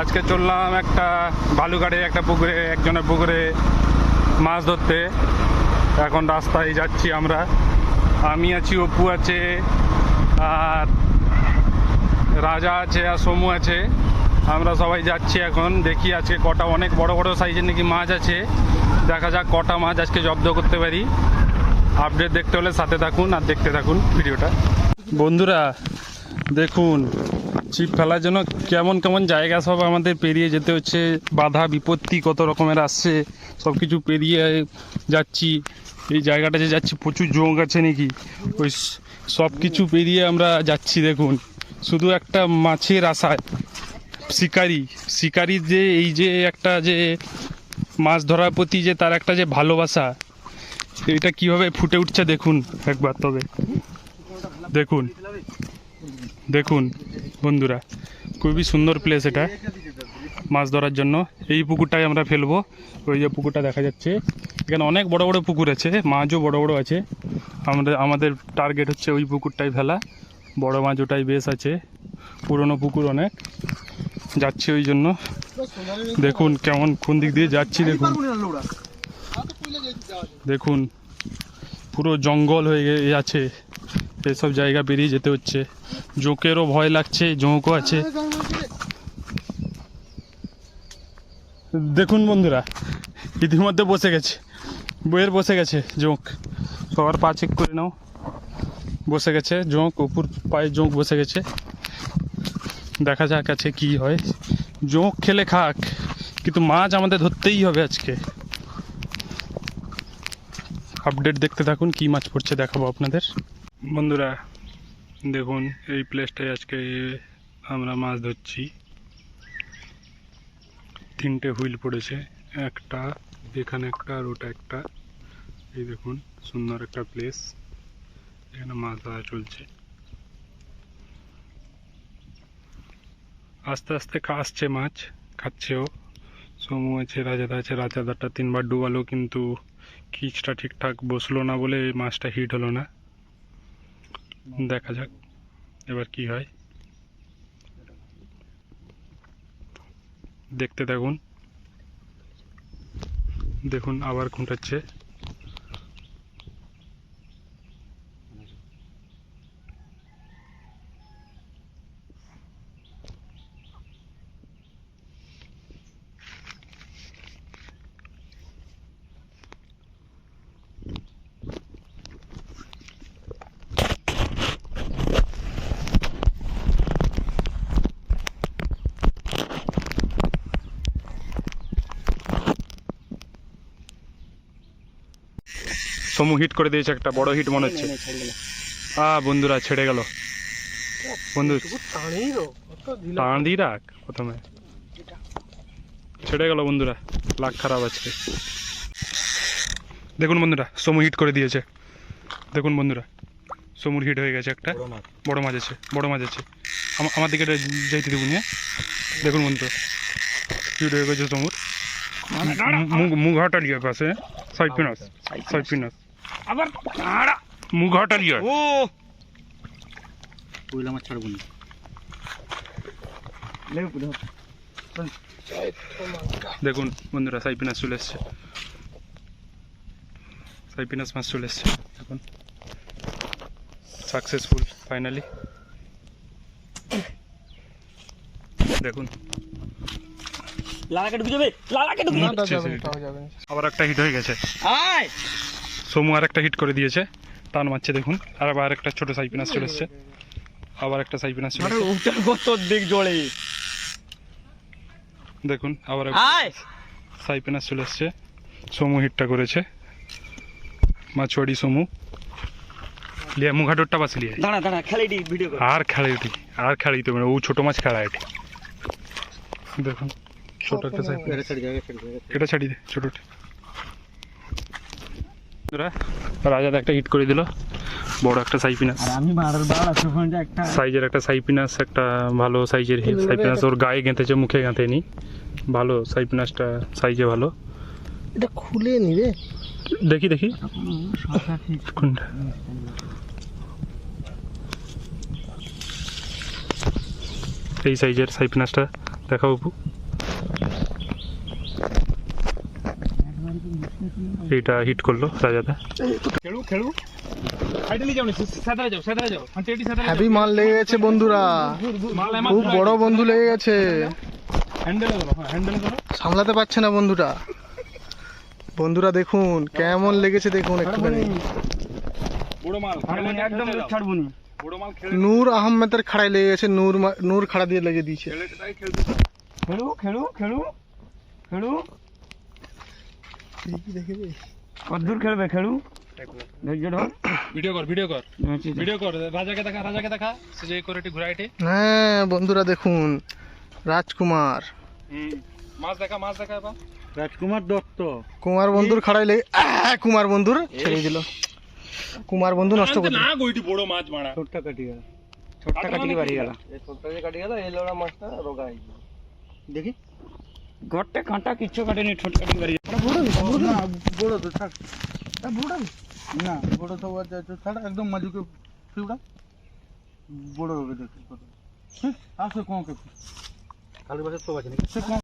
আজকে চললাম একটা বালুঘাটে, একটা পুকুরে, একজনের পুকুরে মাছ ধরতে। এখন রাস্তায় যাচ্ছি আমরা। আমি আছি, অপু আছে, আর রাজা আছে, আর সমু আছে। আমরা সবাই যাচ্ছি এখন, দেখি আজকে কটা, অনেক বড় বড় সাইজের নাকি মাছ আছে। দেখা যাক কটা মাছ আজকে জব্দ করতে পারি। আপডেট দেখতে হলে সাথে থাকুন আর দেখতে থাকুন ভিডিওটা। বন্ধুরা, দেখুন ছিপ ফেলার জন্য কেমন কেমন জায়গা সব আমাদের পেরিয়ে যেতে হচ্ছে, বাধা, বিপত্তি কত রকমের আসছে সব কিছু পেরিয়ে যাচ্ছি, এই জায়গাটা যে যাচ্ছি, প্রচুর জোঁক আছে নাকি? ওই সব কিছু পেরিয়ে আমরা যাচ্ছি দেখুন, শুধু একটা মাছের আশায় শিকারি শিকারির যে এই যে একটা যে মাছ ধরার প্রতি যে তার একটা যে ভালোবাসা, এটা কীভাবে ফুটে উঠছে দেখুন একবার তবে। দেখুন দেখুন। বন্ধুরা, খুবই সুন্দর প্লেস এটা। মাছ ধরার জন্য। এই পুকুরটাই আমরা ফেলব। ওই যে পুকুরটা দেখা যাচ্ছে। এখানে অনেক বড় বড় পুকুর আছে, মাছও বড় বড় আছে। আমাদের আমাদের টার্গেট হচ্ছে ওই পুকুরটাই ফেলা। বড় মাছ ওটাই বেশ আছে। পুরনো পুকুর অনেক। যাচ্ছি ওই জন্য। দেখুন কেমন, কোন দিক দিয়ে যাচ্ছি দেখুন। দেখুন, পুরো জঙ্গল হয়ে আছে। এসব জায়গা পেরিয়ে যেতে হচ্ছে। জোঁকেরও ভয় লাগছে, জোঁকও আছে। দেখুন বন্ধুরা, ইতিমধ্যে বসে গেছে। বইয়ের বসে গেছে জোঁক। সবার পা চেক করে নাও। বসে গেছে জোঁক উপর পায়ে জোঁক বসে গেছে। দেখা যাক আছে কি হয়। জোঁক খেলে খাক, কিন্তু মাছ আমাদের ধরতেই হবে আজকে। আপডেট দেখতে থাকুন, কি মাছ পড়ছে দেখাবো আপনাদের। বন্ধুরা, দেখুন, এই প্লেসটায় আজকে আমরা মাছ ধরছি। তিনটে হুইল পড়েছে, একটা এখানে একটা আর ওটা একটা। এই দেখুন, সুন্দর একটা প্লেস এখানে মাছ ধরা চলছে। আস্তে আস্তে খা- মাছ খাচ্ছেও সমু আছে, রাজাদা আছে, রাজাদারটা তিনবার ডুবালো, কিন্তু কিচটা ঠিকঠাক বসল না বলে এই মাছটা হিট হলো না। দেখা যাক এবার কি হয়। দেখতে থাকুন। দেখুন আবার খুঁটাচ্ছে। সমু হিট করে দিয়েছে একটা বড় হিট মনে হচ্ছে। আ বন্ধুরা ছেড়ে গেল। বন্ধু টান দিয়ে রাখ প্রথমে। ছেড়ে গেল বন্ধুরা লাখ খারাপ আজকে। দেখুন বন্ধুরা সমু হিট করে দিয়েছে। দেখুন বন্ধুরা সমুর হিট হয়ে গেছে একটা। বড় মাছ। আছে বড় মাছ আছে। আমা- আমার দিকে এটা যাইতে দেবুন হ্যাঁ? দেখুন বন্ধুরা হিট হয়ে গেছে সমুর মুখ হাটালিয়া পাশে সাইপিনাস সাইপিনাস আবার মুখ হাটালিয়া ও। কইলা মাছ ছাড়বো না। দেখুন বন্ধুরা সাইপিনাস চলে এসছে। সাইপিনাস মাছ চলে এসছে। এখন সাকসেসফুল ফাইনালি। দেখুন। লালাকে ঢুকে যাবে লালাকে ঢুকে যাবে আবার একটা হিট হয়ে গেছে। আয়। সমু আর একটা হিট করে দিয়েছে। টান মারছে দেখুন। আর আবার একটা ছোট সাইপিনাস চলে এসছে। আবার একটা সাইপিনাস চলে আরে এসছে। ওটা কত দিক জলে দেখুন আবার সাইপিনাস চলে এসছে। সোমু হিটটা করেছে। মাছুয়াড়ি সমু। লিয়া মুঘাটোরটা বাস লিয়া। দাঁড়া দাঁড়া খেলে দি ভিডিও কর। আর খেলে উঠি আর খেলাই তো মানে ও ছোট মাছ খেলা এটি। দেখুন ছোট একটা যাবে এটা ছাড়ি দে ছোটটা বন্ধুরা, একটা হিট করে দিল। বড় একটা সাইপিনাস আমি একটা সাইজের একটা সাইপিনাস একটা ভালো সাইজের সাইপিনাস ওর গায়ে গেঁথেছে মুখে গাঁথেনি। ভালো সাইপিনাসটা সাইজে ভালো। এটা খুলে নিবে দেখি দেখি। কোনটা এই সাইজের সাইপিনাসটা দেখাও অপু এইটা হিট করল রাজাদা। খেলু খেলু মাল লেগে গেছে বন্ধুরা। খুব বড় বন্ধু লেগে গেছে। হ্যাঁ হ্যান্ডেল করো সামলাতে পারছে না বন্ধুটা বন্ধুরা দেখুন কেমন লেগেছে দেখুন একটুখানি। বড় একদম ছাড়বুনি বড় মাল খেলে নূর আহমেদের খাড়াই লেগে গেছে নূর মা- নূর খাড়া দিয়ে লেগে দিয়েছে। খেলু খেলু খেলু খেলু কদ্দূর খেলবে খেলু? ধৈর্য ধর। ভিডিও কর ভিডিও কর। ভিডিও কর রাজাকে দেখা রাজাকে দেখা। সে যে করে একটু ঘুরাইটে হ্যাঁ বন্ধুরা দেখুন রাজকুমার। মাছ দেখা মাছ দেখা এবার। রাজকুমার দত্ত। কুমার বন্ধুর খাড়াই লেগে আহ, কুমার বন্ধুর ছেড়ে দিল। কুমার বন্ধু নষ্ট করে না গইটি বড় মাছ মারা। ছোটটা কাটি গেল। ছোটটা কাটি বাড়ি গেল এই ছোটটা যে কাটি গেল এই লোড়া মাছটা রোগা হয়ে দেখি। ঘরটা কাঁটা কিচ্ছু কাটেনি ছোট কাটি বাড়ি বড় তো থাক। বড় না বড় তো ছাড় একদম মাজুকে ফিউড়া বড় হবে দেখি। আসে কোন কে কালী বাসে তো আছে নাকি?